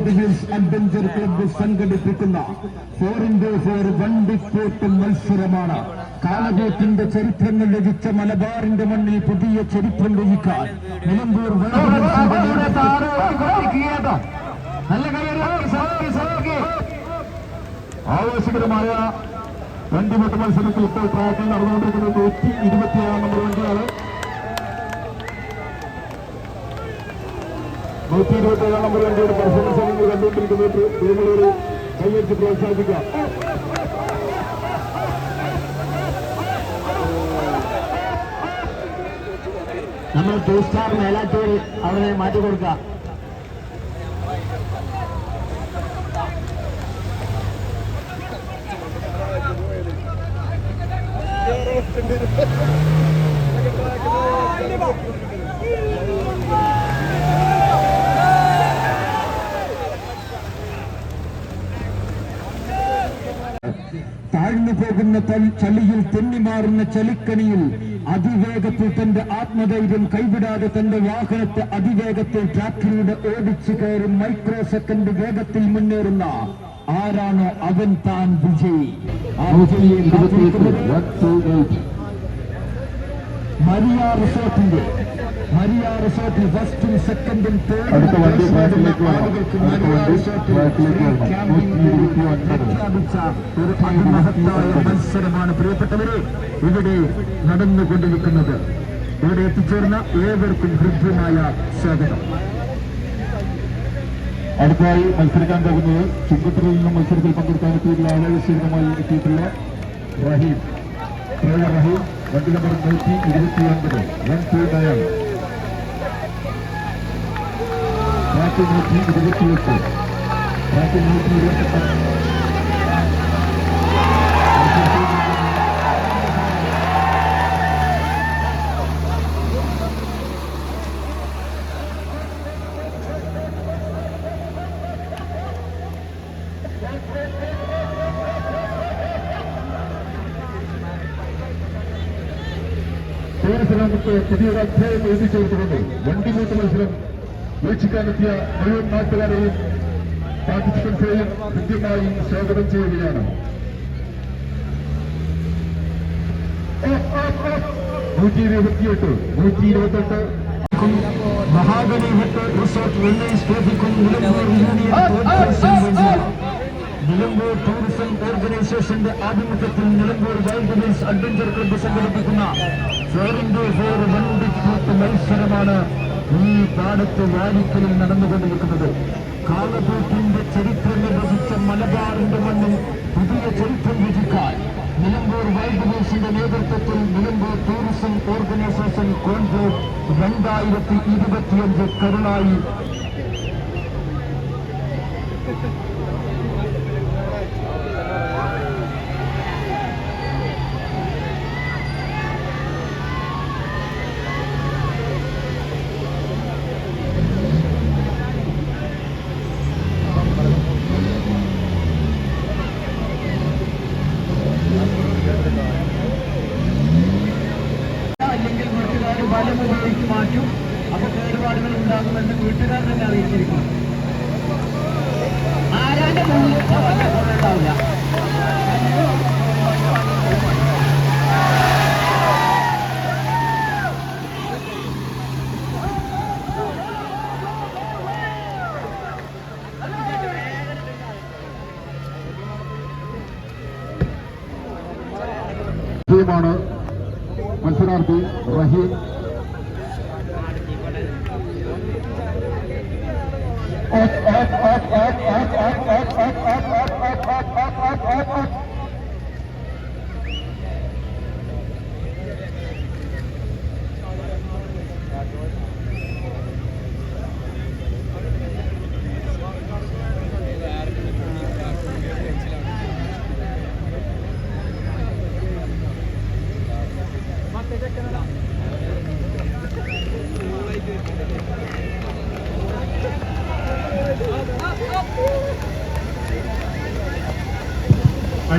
Adventure club സംഘടിപ്പിക്കുന്ന four into four വണ്ടിപ്പോട്ട് മത്സരമാണ്. കാലഘട്ടത്തിന്റെ ചരിത്രങ്ങൾ രചിച്ച മലബാറിന്റെ മണ്ണിൽ പുതിയ ചരിത്രം രചിക്കാൻ നിലമ്പൂർ ആവേശകരമായ വണ്ടിമുട്ട് മത്സരത്തിൽ ഇപ്പോൾ ട്രാക്കിൽ നടന്നുകൊണ്ടിരിക്കുന്നത് നൂറ്റി ഇരുപത്തിയാറ് നമ്പർ വണ്ടിയാണ്. നൂറ്റി ഇരുപത്തിയേഴാം നമ്പർ വണ്ടിയുടെ പെർഫോമൻസ് നിങ്ങൾ കണ്ടുകൊണ്ടിരിക്കുന്നത്. ടീമുകളൊരു കൈയടിച്ച് പ്രോത്സാഹിപ്പിക്കാം. നമ്മൾ ടു സ്റ്റാർ മേലാറ്റൂർ അവരെ മാറ്റി കൊടുക്കാം. താഴ്ന്നു പോകുന്ന ചളിയിൽ തെന്നിമാറുന്ന ചലിക്കണിയിൽ അതിവേഗത്തിൽ തന്റെ ആത്മധൈര്യം കൈവിടാതെ തന്റെ വാഹനത്തെ അതിവേഗത്തിൽ ട്രാക്കിലൂടെ ഓടിച്ചു കയറി മൈക്രോ സെക്കൻഡ് വേഗത്തിൽ മുന്നേറുന്ന ആരാണ് അവൻ താൻ വിജയി. മരിയ റിസോർട്ടിന്റെ അടുത്ത വണ്ടി ട്രാക്കിലേക്ക്. അടുത്ത വണ്ടി ട്രാക്കിലേക്ക്. നൂറ്റി ഇരുപത്തി ഒൻപത്. മത്സരമാണ് പ്രിയപ്പെട്ടവരെ ഇവിടെ നടന്നുകൊണ്ടിരിക്കുന്നത് ഇവിടെ എത്തിച്ചേർന്ന ഏവർക്കും ഹൃദ്യമായ സ്വാഗതം അടുത്തതായി മത്സരിക്കാൻ പോകുന്നത് ചുങ്കത്തറിൽ നിന്നും മത്സരത്തിൽ പങ്കെടുക്കാൻ എത്തിയിട്ടുള്ള ആവേശകരമായി എത്തിയിട്ടുള്ള റഹീം റഹീം വണ്ടി നമ്പർ നൂറ്റി ഇരുപത്തി ഒൻപത് വൺ ടു നയൻ ട്രാക്ക് നൂറ്റി ഇരുപത്തിയെട്ട് ട്രാക്ക് നൂറ്റി ഇരുപത്തെട്ട് ടൂറിസലാമത്തെ പുതിയൊരു അധ്യായം എഴുതിച്ചേർത്തുകൊണ്ട് വണ്ടിമൂട്ട് മത്സരം വീക്ഷിക്കാനെത്തിയ മുഴുവൻ നാട്ടുകാരെയും പാർട്ടിസിപ്പൻസിനെയും കൃത്യമായി സ്വാഗതം ചെയ്യുകയാണ്. നൂറ്റി ഇരുപത്തിയെട്ട് നൂറ്റി ഇരുപത്തെട്ട് മഹാഗണി ഹോട്ടൽ റിസോർട്ട് വെള്ളേഴ്സ് ട്രോഫിക്കും നിലമ്പൂർ യൂണിയൻ ടൂറിസം ഓർഗനൈസേഷന്റെ ആഭിമുഖ്യത്തിൽ Nilambur wild hills adventure club സംഘടിപ്പിക്കുന്ന ഫോർ ഇന്റു ഫോർ വണ്ടിക്കൂട്ട് മത്സരമാണ് ഈ പാടത്ത് വാരിക്കലിൽ നടന്നുകൊണ്ടിരിക്കുന്നത് കാലപൂട്ടിന്റെ ചരിത്രം രചിച്ച മലബാറിന്റെ മണ്ണിൽ പുതിയ ചരിത്രം രചിക്കാൻ നിലമ്പൂർ വൈൽഡ് ഹൗസിന്റെ നേതൃത്വത്തിൽ നിലമ്പൂർ ടൂറിസം ഓർഗനൈസേഷൻ കോൺഗ്രസ് രണ്ടായിരത്തി ഇരുപത്തിയഞ്ച് കരുണായി.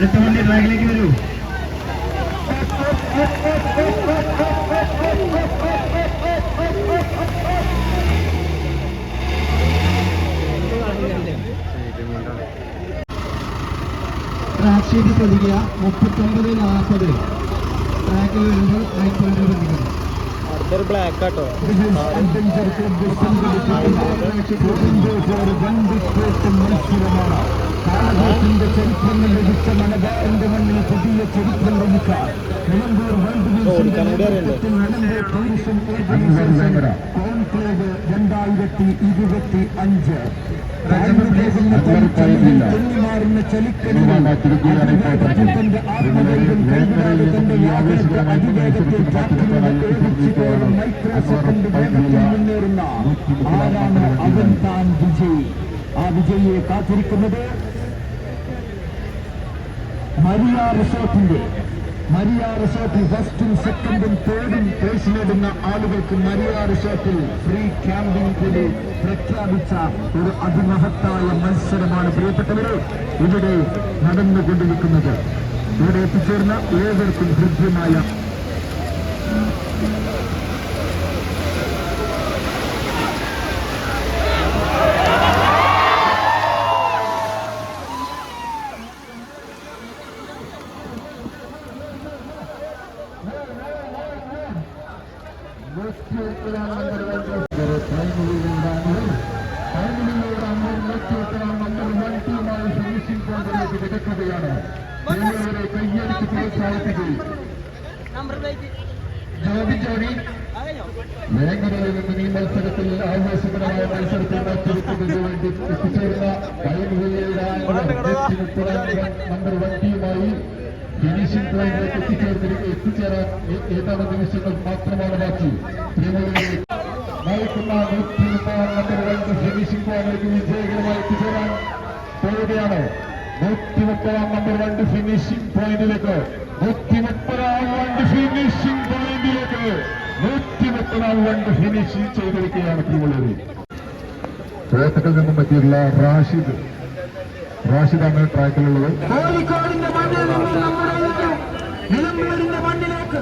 അടുത്ത വണ്ടി ട്രാക്കിലേക്ക് വരൂ മത്സരമാണ് കാലഘട്ടത്തിന്റെ ചരിത്രങ്ങൾ ലഭിച്ച എന്റെ മണ്ണിൽ പുതിയ ചരിത്രം ലഭിക്കാം നിലമ്പൂർ വേൾഡ് കോൺക്ലേവ് രണ്ടായിരത്തി ഇരുപത്തി അഞ്ച് ആരാണ് അവൻ താൻ വിജയി ആ വിജയിയെ കാത്തിരിക്കുന്നത് മരിയ റിസോർട്ടിന്റെ മരിയ റിസോർട്ടിൽ ഫസ്റ്റും സെക്കൻഡും തേർഡും പ്രൈസ് നേടുന്ന ആളുകൾക്ക് മരിയ റിസോർട്ടിൽ ഫ്രീ ക്യാമ്പിംഗ് കൂടി പ്രഖ്യാപിച്ച ഒരു അതിമഹത്തായ മത്സരമാണ് പ്രിയപ്പെട്ടവരെ ഇവിടെ നടന്നുകൊണ്ടിരിക്കുന്നത്. ഇവിടെ എത്തിച്ചേർന്ന ഏവർക്കും ഹൃദ്യമായ കയ്യടിച്ച് പ്രോത്സാഹിപ്പിക്കുകയും ജോബി ജോഡി വേങ്ങരയിൽ നിന്ന് ഈ മത്സരത്തിൽ ആവേശകരമായ മത്സരത്തിൽ മത്സരിക്കുന്നതിന് വേണ്ടി എത്തിച്ചേർന്ന നമ്പർ വൺ ടീമായി ഫിനിഷിംഗ് പോയിന്റിലേക്ക് എത്തിച്ചേർന്നിരിക്കും എത്തിച്ചേരാൻ ഏ- ഏതാനും നിമിഷങ്ങൾ ബാക്കി നയിക്കുന്ന നൂറ്റി മുപ്പതാം രണ്ട് ഫിനിഷിംഗ് പോയിന്റിലേക്ക് വിജയകരമായി എത്തിച്ചേരാൻ പോവുകയാണ്. നൂറ്റി മുപ്പതാം നമ്പർ രണ്ട് ഫിനിഷിംഗ് പോയിന്റിലേക്ക് നൂറ്റി മുപ്പതാം രണ്ട് ഫിനിഷിംഗ് പോയിന്റിലേക്ക് നൂറ്റി മുപ്പതാം രണ്ട് ഫിനിഷിംഗ് ചെയ്തിരിക്കുകയാണ് ടീമുള്ളത് കോട്ടക്കൽ നിന്നും എത്തിയിട്ടുള്ള റാഷിദ്. റാഷിദാണ് ട്രാക്കിലുള്ളത് കോഴിക്കോടിന്റെ മണ്ണിൽ നിന്നും നമ്മുടെ നിലമ്പൂരിന്റെ മണ്ണിലേക്ക്.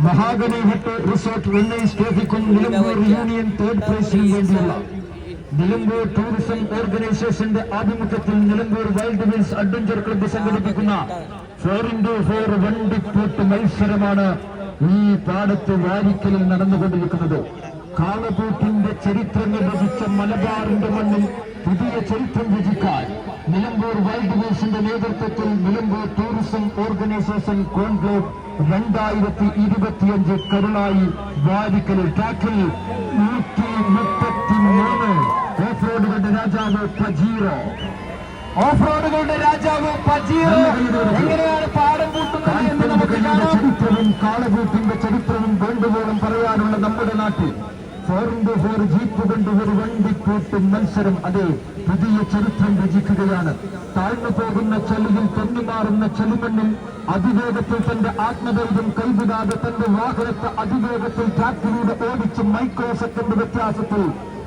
മഹാഗണി ഹട്ട് റിസോർട്ട് വെണ്ണൈസ് ട്രോഫിക്കും നിലമ്പൂർ യൂണിയൻ തേർഡ് പ്രൈസിനും വേണ്ടിയുള്ള നിലമ്പൂർ ടൂറിസം ഓർഗനൈസേഷന്റെ ആഭിമുഖ്യത്തിൽ Nilambur wild wheels adventure club സംഘടിപ്പിക്കുന്ന ഫോർ ഇൻഡു ഫോർ വണ്ടിപ്പൂട്ട് മത്സരമാണ് ഈ പാടത്ത് വാരിക്കലിൽ നടന്നുകൊണ്ടിരിക്കുന്നത്. കാളപൂട്ടിന്റെ ചരിത്രങ്ങൾ രചിച്ച മലബാറിന്റെ മണ്ണിൽ പുതിയ ചരിത്രം രചിക്കാൻ നിലമ്പൂർ വൈൽഡ് വിൽസിന്റെ നേതൃത്വത്തിൽ നിലമ്പൂർ ടൂറിസം ഓർഗനൈസേഷൻ കോൺക്ലേവ് രണ്ടായിരത്തി ഇരുപത്തിയഞ്ച് കരുളായി വാരിക്കലിൽ ട്രാക്കിൽ നൂറ്റി മുപ്പത്തി മൂന്ന് ഓഫ് റോഡുകളുടെ രാജാവ് പജീറോ. ഓഫ് റോഡുകളുടെ രാജാവ് പജീറോ എങ്ങനെയാണ് പാടം കൂട്ടുന്നത് എന്ന് നമുക്ക് കാണാം. ചരിത്രവും കാളകൂട്ടിന്റെ ചരിത്രവും വേണ്ടുവോളം പറയാനുള്ള നമ്മുടെ നാട്ടിൽ ഫോർ ഇന്റു ഫോർ ജീപ്പ് കൊണ്ട് ഒരു വണ്ടിക്കൂട്ടും മത്സരം അതെ പുതിയ ചരിത്രം രചിക്കുകയാണ്. താഴ്ന്നു പോകുന്ന ചളിയിൽ തെന്നിമാറുന്ന ചളിമണ്ണിൽ അതിവേഗത്തിൽ തന്റെ ആത്മധൈര്യം കൈവിടാതെ തന്റെ വാഹനത്തെ അതിവേഗത്തിൽ ട്രാക്കിലൂടെ ഓടിച്ച് മൈക്രോ സെക്കൻഡ് വ്യത്യാസത്തിൽ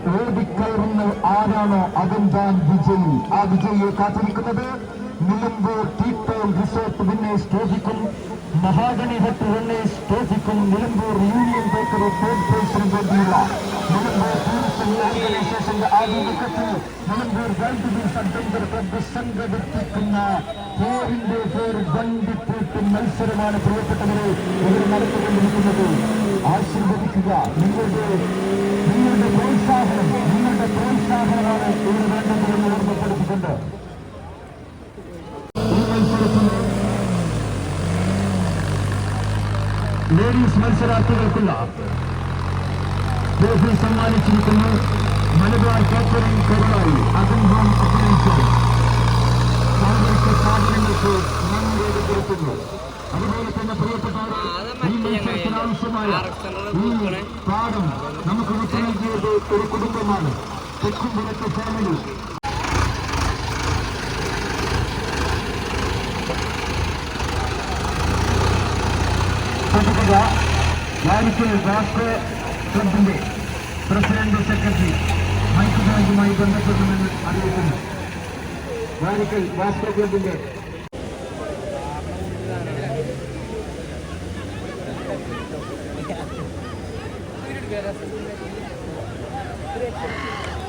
ഓടിക്കയറുന്ന ആരാണോ അതും താൻ വിജയി. ആ വിജയിയെ കാത്തിരിക്കുന്നത് നിലമ്പൂർ ടീപ്പോൾ റിസോർട്ട് വിന്നേഴ്സ് ട്രോഫിക്കും മഹാഗണി ഹട്ട് വിന്നേഴ്സ് ട്രോഫിക്കും നിലമ്പൂർ യൂണിയൻ ബേക്കറി തേർഡ് പ്രൈസിനും വേണ്ടിയുള്ള നിലമ്പൂർ ടൂറിസം ഈ ഓർഗനൈസേഷന്റെ ആഭിമുഖ്യത്തിൽ Nilambur wild wheels adventure club സംഘടിപ്പിക്കുന്ന ഫോർ ഇന്ത്യ ഫോർ വണ്ടിപ്പൂട്ട് മത്സരമാണ് പ്രിയപ്പെട്ടവരെ ഇവർ നടത്തിക്കൊണ്ടിരിക്കുന്നത് ആശീർവദിക്കുക നിങ്ങളുടെ നിങ്ങളുടെ പ്രോത്സാഹനം നിങ്ങളുടെ പ്രോത്സാഹനമാണ് ഇവർ വേണ്ടതെന്ന് ഓർമ്മപ്പെടുത്തിക്കൊണ്ട് ഈ മത്സരത്തിൽ ലേഡീസ് മത്സരാർത്ഥികൾക്കുള്ള ട്രോഫി സമ്മാനിച്ചിരിക്കുന്നു. മലബാർ കാറ്ററിംഗ് തൊഴിലാളി അസംഭവം അഭിനയിച്ചത് സാമ്പത്തിക നന്ദി അതുപോലെ തന്നെ പ്രിയപ്പെട്ടവരെ ഈ മത്സരത്തിന് ആവശ്യമായ ഈ പാഠം നമുക്ക് വിട്ടു നൽകിയത് ഒരു കുടുംബമാണ്. തെക്കുംപുറത്ത് ഫാമിലി ശ്രദ്ധിക്കുക വാരിക്കൽ വാസ്കോ ക്ലബിന്റെ പ്രസിഡന്റ് സെക്രട്ടറി മൈക്ക് ബാങ്കുമായി ബന്ധപ്പെടുമെന്ന് അറിയിക്കുന്നു വാരിക്കൽ വാസ്കോ ക്ലബിന്റെ നോക്കിയാൽ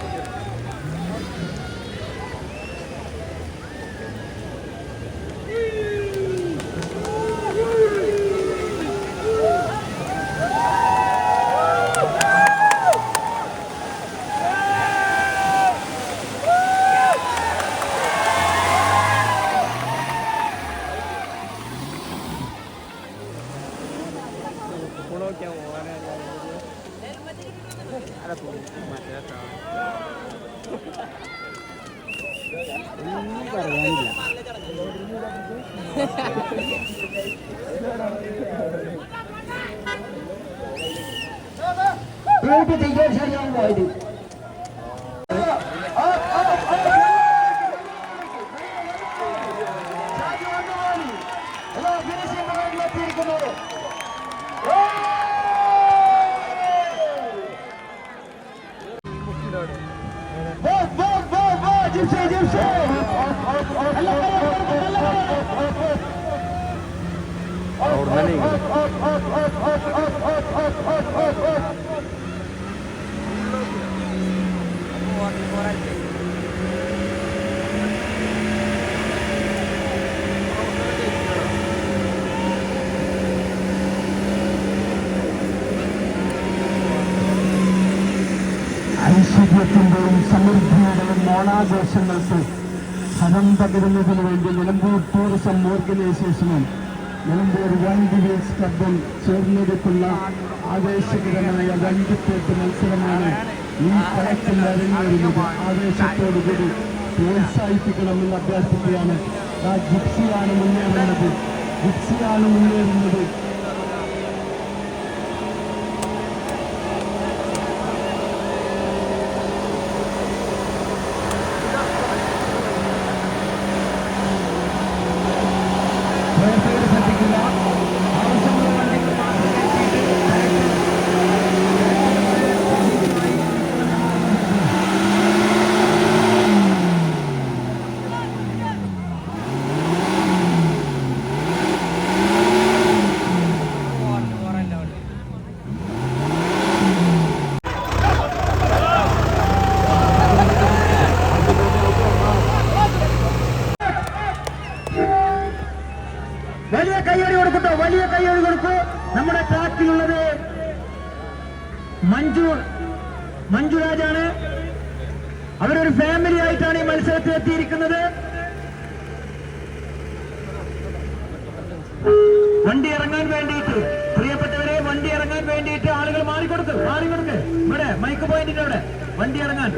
വണ്ടിവേസ് ക്ലബും ആവേശകരമായ വണ്ടിപ്പേട്ട് മത്സരമാണ് ഈ കളത്തിൽ അരങ്ങേറുന്നത്. ആവേശത്തോടുകൂടി പ്രോത്സാഹിപ്പിക്കണമെന്ന് അഭ്യർത്ഥിക്കുകയാണ്. ആ ജിപ്സിയാണ് മുന്നേറുന്നത്. ജിപ്സിയാണ് മുന്നേറുന്നത്. ഫാമിലി ആയിട്ടാണ് ഈ മത്സരത്തിൽ എത്തിയിരിക്കുന്നത്. വണ്ടി ഇറങ്ങാൻ വേണ്ടിയിട്ട് പ്രിയപ്പെട്ടവരെ വണ്ടി ഇറങ്ങാൻ വേണ്ടിയിട്ട് ആളുകൾ മാറിക്കൊടുക്ക് മാറിക്കൊടുക്ക്. ഇവിടെ മൈക്ക് പോയിന്റിന്റെ അവിടെ. വണ്ടി ഇറങ്ങാൻ.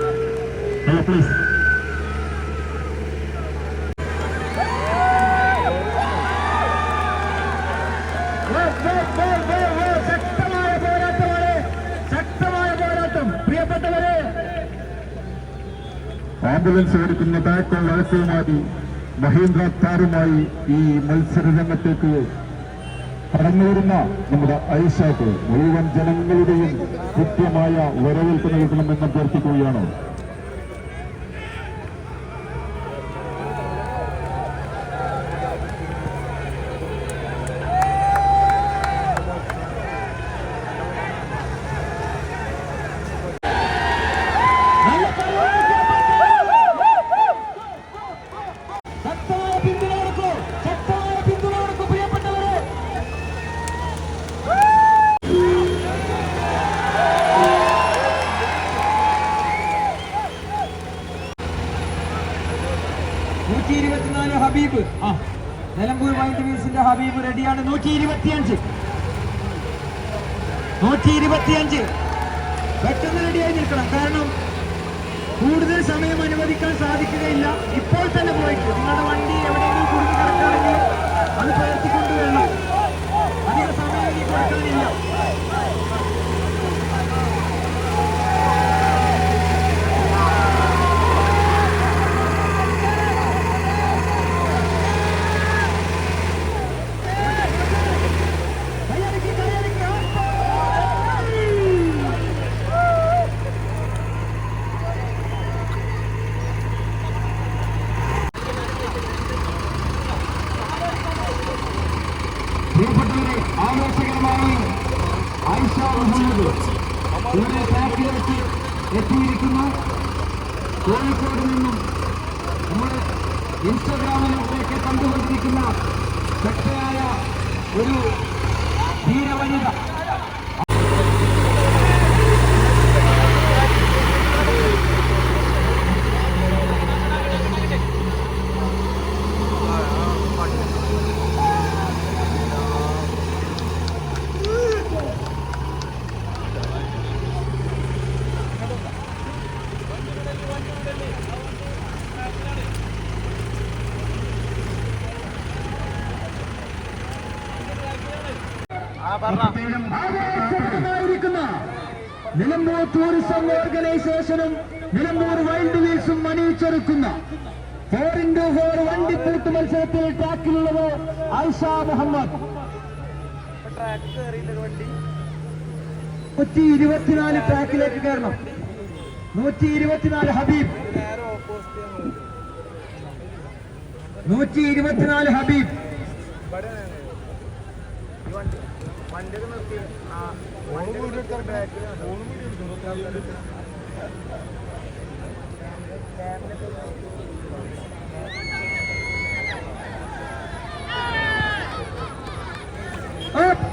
പ്ലീസ് ശക്തമായ പോരാട്ടമാണ് ശക്തമായ പോരാട്ടം പ്രിയപ്പെട്ടവരെ ആംബുലൻസ് ഓടിക്കുന്ന ബാക്ക് വഴക്കുമായി മഹീന്ദ്ര താറുമായി ഈ മത്സര രംഗത്തേക്ക് കടന്നുവരുന്ന നമ്മുടെ ഐഷാക്ക് മുഴുവൻ ജനങ്ങളുടെയും കൃത്യമായ വരവേൽപ്പ് നൽകണമെന്ന് അഭ്യർത്ഥിക്കുകയാണ് ഹബീബ് നിലമ്പൂർ വൈൽഡ് വീൽസിന്റെ ഹബീബ് റെഡിയാണ് നൂറ്റി ഇരുപത്തിയഞ്ച് നൂറ്റി ഇരുപത്തിയഞ്ച് പെട്ടെന്ന് റെഡിയായി നിൽക്കണം കാരണം കൂടുതൽ സമയം അനുവദിക്കാൻ സാധിക്കുകയില്ല. ഇപ്പോൾ തന്നെ പോയിട്ട് നിങ്ങളുടെ വണ്ടി എവിടെയെങ്കിലും കുടുങ്ങി കിടക്കുകയാണെങ്കിൽ അത് പകർത്തിക്കൊണ്ടുവരണം. അധിക സമയം കൊടുക്കാനില്ല കൈയടിക്ക്, കൈയടിക്ക്, അപ്പോ! പ്രിയപ്പെട്ടവരെ ആവേശകരമായി ആയിഷ മുഹമ്മദ് ഇവിടെ ട്രാക്കിലേക്ക് എത്തിയിരിക്കുന്നു കോഴിക്കോട് നിന്നും നമ്മുടെ ഇൻസ്റ്റഗ്രാമിലൊക്കെ കണ്ടുകൊണ്ടിരിക്കുന്ന ശക്തയായ ഒരു ധീരവനിത ആവേശകരമായിരിക്കുന്ന നിലമ്പൂർ ടൂറിസം ഓർഗനൈസേഷനും നിലമ്പൂർ വൈൽഡ് വീൽസും അണിയിച്ചൊരുക്കുന്ന ഫോർ ഇന്റു ഫോർ വണ്ടിപ്പൂട്ട് മത്സരത്തിൽ ട്രാക്കിലുള്ളത് ഐഷ മുഹമ്മദ്. നൂറ്റി ഇരുപത്തിനാല് ട്രാക്കിലേക്ക് കയറണം. നൂറ്റി ഇരുപത്തിനാല് ഹബീബ്. നൂറ്റി ഇരുപത്തിനാല് ഹബീബ്. വണ്ടിയൊക്കെ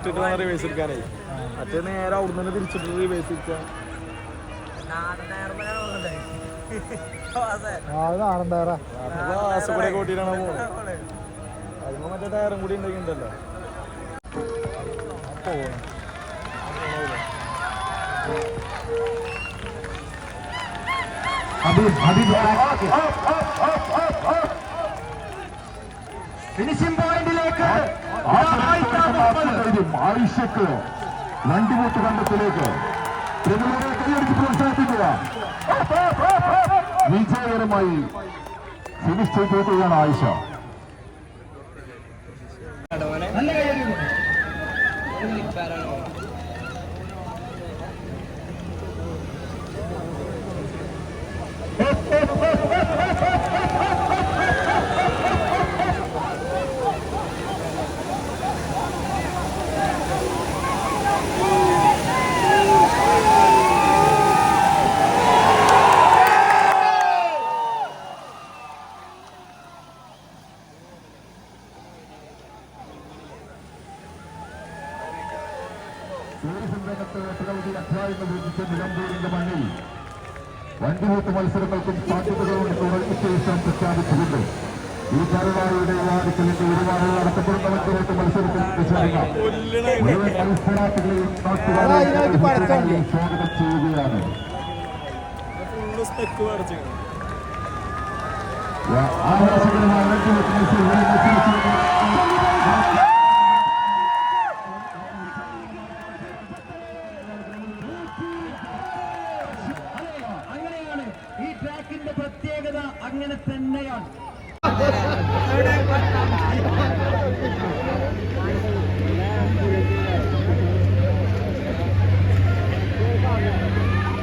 ഇട്ടിട്ട് വേണം റിവേഴ്സ് എടുക്കാനേ. മറ്റേ നേരെ അവിടുന്ന് തന്നെ തിരിച്ചിട്ട് റിവേഴ്സ് എടുക്കാം. കൂട്ടിയിട്ടാണ് പോകുന്നത് അതിന് മറ്റേ ടയറും കൂടി ഉണ്ടെങ്കിണ്ടല്ലോ. ഹബീബ് ഹബീബ് ഫിനിഷിംഗ് പോയിന്റിലേക്ക് ആയിഷക്ക് വണ്ടിമൂട്ട് കണ്ടത്തിലേക്ക് പ്രമുഖരെ കൈയടിച്ച് പ്രോത്സാഹിപ്പിക്കുക വിജയകരമായി ഫിനിഷ് ചെയ്തിരിക്കുകയാണ് ആയിഷ. നല്ല കൈയടി ടൂറിസം രംഗത്ത് ഒട്ടനവധി അധ്യായങ്ങൾ രചിച്ച നിലമ്പൂരിന്റെ മണ്ണിൽ വണ്ടിമൂട്ട് മത്സരങ്ങൾക്കും സാധ്യതകളുണ്ട് തുടങ്ങിയ ശേഷം പ്രഖ്യാപിച്ചുകൊണ്ട് ഈ കരുവായുടെ വാദിക്കലിന്റെ ഒരുപാട് നടത്തപ്പെടുന്ന മറ്റൊരു മത്സരത്തിൽ ചേരുക മുഴുവൻ മത്സരാർത്ഥികളെയും നാട്ടുകാരെയും സ്വാഗതം ചെയ്യുകയാണ് ഫുള്ള് സ്പെക്ക് മേടിച്ചു ആവേശകരമായ രഞ്ജിത്ത് മത്സരങ്ങളിൽ മത്സരിച്ചിരുന്നു അങ്ങനെയാണ് ഈ ട്രാക്കിന്റെ പ്രത്യേകത അങ്ങനെ തന്നെയാണ്.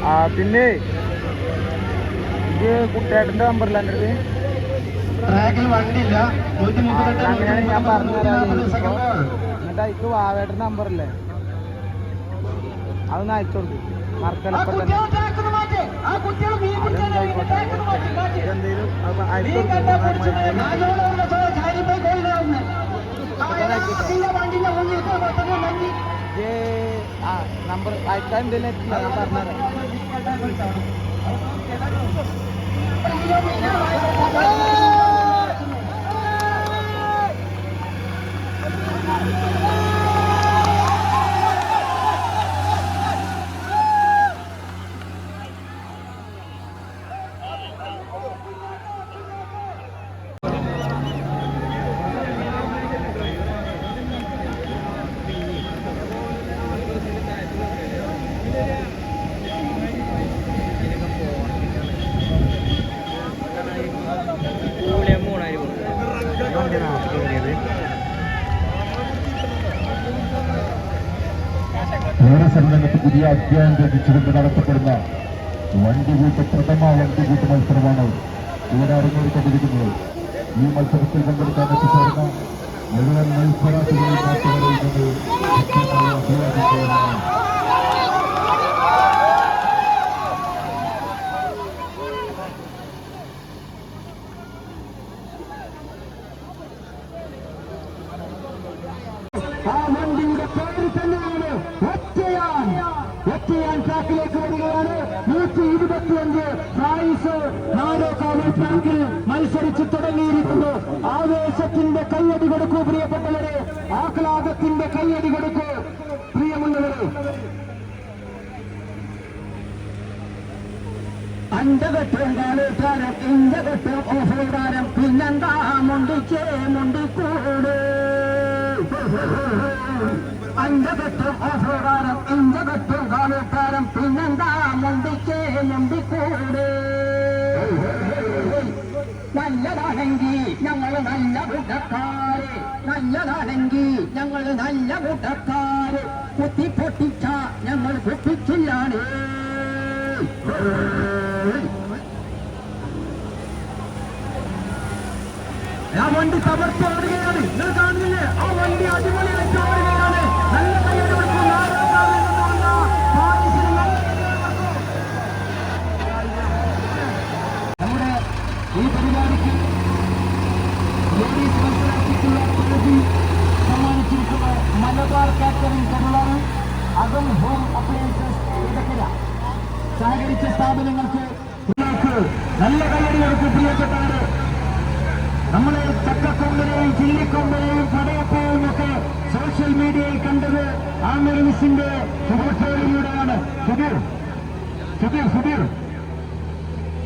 ആ പിന്നെ ഇത് കുട്ടിയാട്ടിന്റെ നമ്പറില്ല എന്റെ അടുത്ത് ട്രാക്കിൽ വണ്ടിയില്ല. അങ്ങനെയാണ് ഞാൻ പറഞ്ഞുതരാം സെക്കൻഡ് എന്നിട്ട് അതിക്ക് വാവേട്ടന്റെ നമ്പറില്ലേ അതൊന്ന് അയച്ചു കൊടുക്കും. ആ മറക്കലപ്പം തന്നെ. കുട്ടികളെ track ഒന്ന് മാറ്റ്. ആ കുട്ടികളെ മീൻ പിടിച്ചാലേ ഇതിന്റെ track ഒന്ന് മാറ്റ്, മാറ്റ്. എന്തെങ്കിലും അയച്ചു മീൻ കണ്ടാ പിടിച്ചത് കൊടുക്കും നാലോളം ഉള്ള ചാരിപ്പോയി കോഴികളാവുന്നു. ആ, അതിന്റെ വണ്ടിന്റെ മുന്നിൽ ഇത്ര പെട്ടെന്ന് വണ്ടി. ആ നമ്പർ അയക്കാൻ എന്തെങ്കിലും എത്തില്ല ഞാൻ പറഞ്ഞുതരാം രംഗത്ത് പുതിയ അധ്യായം രചിച്ചുകൊണ്ട് നടത്തപ്പെടുന്ന വണ്ടികൂട്ട് പ്രഥമ വണ്ടികൂട്ട് മത്സരമാണ് ഇവിടെ അരങ്ങേറിക്കൊണ്ടിരിക്കുന്നത് ഈ മത്സരത്തിൽ പങ്കെടുക്കാൻ എത്തിച്ചേർന്ന മുഴുവൻ മത്സരാർത്ഥികളെയും കൃത്യമായ ആ ഇരുപത്തിയഞ്ച് പ്രായിസ് നാലോ കാവൽ ട്രാക്കിൽ മത്സരിച്ച് തുടങ്ങിയിരിക്കുന്നു. ആവേശത്തിന്റെ കയ്യടി കൊടുക്കൂ പ്രിയപ്പെട്ടവരെ. ആഹ്ലാദത്തിന്റെ കയ്യടി കൊടുക്കൂ. പ്രിയമുള്ളവരെ അഞ്ചകെട്ടും കാലേറ്റാരം ഇഞ്ചകെട്ടും ഓഫോടാരം പിന്നെന്താ? മുണ്ടിച്ചേ മുണ്ടിക്കൂട് അഞ്ചകെട്ടും ഓഫോടാരം ഇഞ്ചകെട്ടും കാലേറ്റാരം പിന്നെന്താ? മുണ്ടിക്കേ മുണ്ടിക്കൂട് നല്ലതാണെങ്കിൽ ഞങ്ങൾ നല്ല കൂട്ടക്കാര്. നല്ലതാണെങ്കിൽ ഞങ്ങൾ നല്ല കൂട്ടക്കാര്. കുത്തി പൊട്ടിച്ച ഞങ്ങൾ പൊട്ടിച്ചില്ലാണ്. ആ വണ്ടി തകർത്തു ഓടുകയാണ് നിങ്ങൾ കാണുന്നില്ലേ? ആ വണ്ടി അടിപൊളിയായിട്ട് മലബാർ കാറ്ററിംഗ് കരുളാണ് അകം ഹോം അപ്ലയൻസസ് ഇടയ്ക്കര സഹകരിച്ച സ്ഥാപനങ്ങൾക്ക് നിങ്ങൾക്ക് നല്ല കയ്യടികൾക്ക് പ്രിയപ്പെട്ടവര് നമ്മളെ ചക്കക്കൊമ്പനെയും ചില്ലിക്കൊമ്പനെയും പടയപ്പയും ഒക്കെ സോഷ്യൽ മീഡിയയിൽ കണ്ടത് ആമിർ മിസ്സിന്റെ ഫോട്ടോയിലൂടെയാണ് സുധീർ സുധീർ സുധീർ.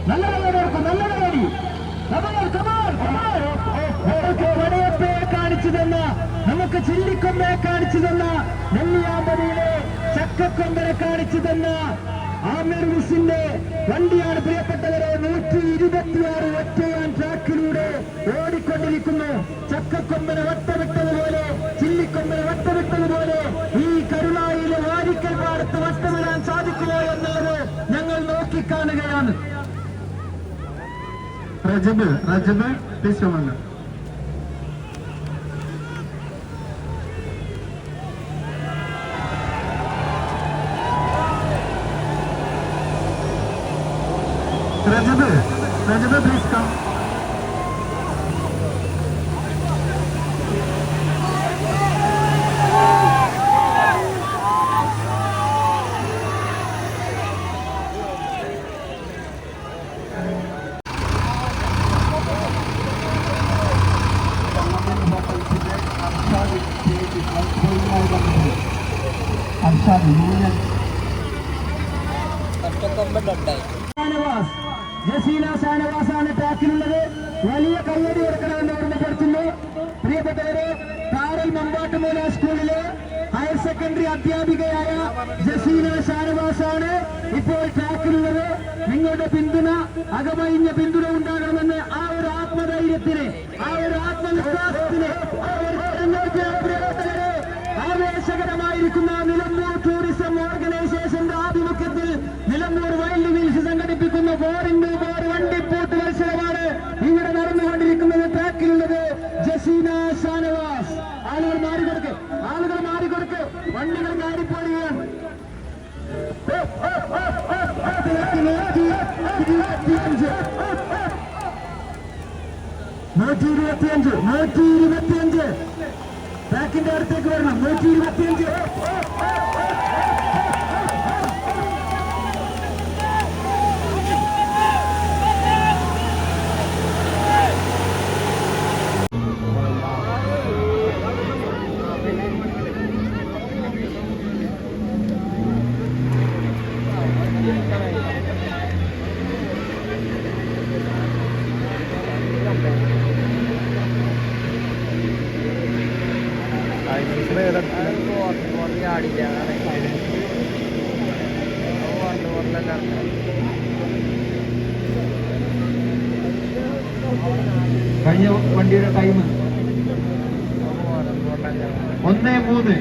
നല്ല കയ്യടികൾക്ക് നല്ല കല്ലടി നമുക്ക് പടയപ്പയെ കാണിച്ചു തന്ന നമുക്ക് ചില്ലിക്കൊമ്പയെ കാണിച്ചു തന്ന നെല്ലിയാമ്പതിയിലെ ചക്കക്കൊമ്പനെ കാണിച്ചു തന്ന ആമിർ മിസിന്റെ വണ്ടിയാണ് പ്രിയപ്പെട്ടവരെ നൂറ്റി ഇരുപത്തിയാറ് ഒറ്റയാൻ ട്രാക്കിലൂടെ ഓടിക്കൊണ്ടിരിക്കുന്നു. ചക്കക്കൊമ്പനെ വട്ടമിട്ടതുപോലെ ചില്ലിക്കൊമ്പനെ വട്ടമിട്ടതുപോലെ ഈ കരുണായിലെ വാരിക്കൽ പാടത്ത് വട്ടമിടാൻ സാധിക്കുമോ എന്നുള്ളത് ഞങ്ങൾ നോക്കിക്കാണുകയാണ്. റജബ് റജബ് പ്ലീസ് കമണ്ട് റജബ് റജബ് പ്ലീസ് ఆగమయ్య బిందులో നൂറ്റി ഇരുപത്തിയഞ്ച്. ബാക്കിന്റെ അടുത്തേക്ക് വരണം. നൂറ്റി ഇരുപത്തിയഞ്ച്. കഴിഞ്ഞ വണ്ടിയുടെ ടൈം ഒന്നേ മൂന്ന്.